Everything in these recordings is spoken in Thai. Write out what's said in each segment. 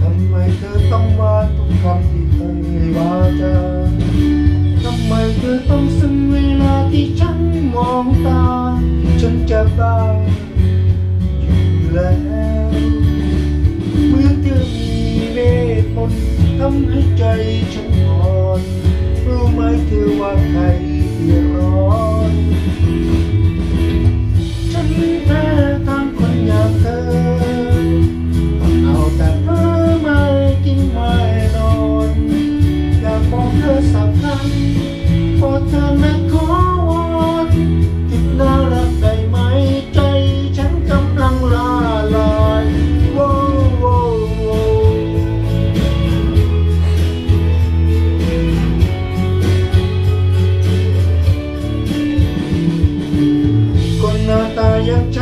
ทำไมเธอต้องมาทุกคำที่เคยวาจาทำไมเธอต้องซึ้งเวลาที่ฉันมองตา ฉันจะตายอยู่แล้วเมื่อเธอมีเวทมนต์ทำให้ใจฉัน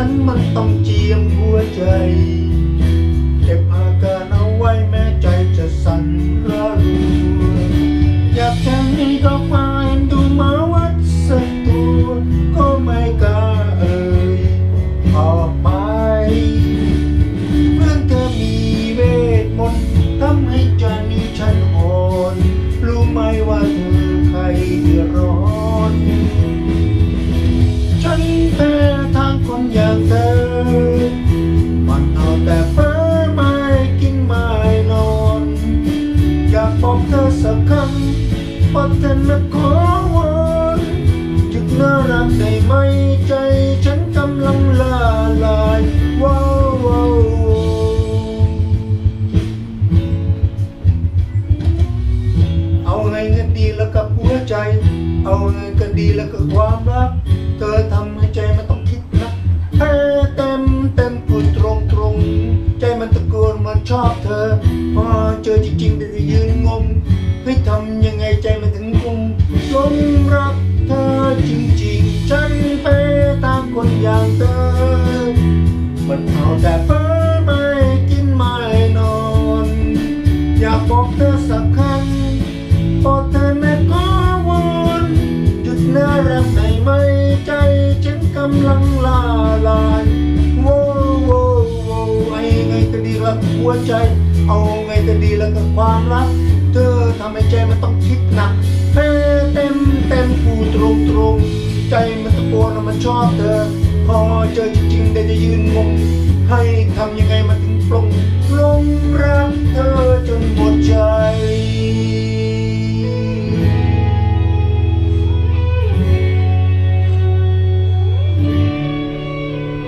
าอย่างฉันมันต้องเจียมหัวใจำว่าเธอนะขอวอนจุดน่ารักได้ไหมใจฉันกำลังละลายว้าวว้าวว้าวเอาไงกันดีแล้วกับหัวใจ เอาไงกันดีแล้วกับความรัก มันชอบเธอ พอเจอจริงๆแต่จะยืนงงให้ทำยังไงใจมันถึงคงหลงรักเธอจริงๆ ฉันแพ้ตามคนอย่างเธอ มันเอาแต่เพ้อไม่กินไม่นอน อยากบอกเธอสักครั้งโปรดเธอนะขอวอนหยุดน่ารักได้ไหมใจฉันกำลัง หัวใจ เอาไงจะดีละกับความรัก เธอทำให้ใจมันต้องคิดหนักเพ่เต็มเต็มพูตรงตรงใจมันตะโกนมันชอบเธอ พอเจอจริงๆได้จะยืนงงให้ทำยังไงมัน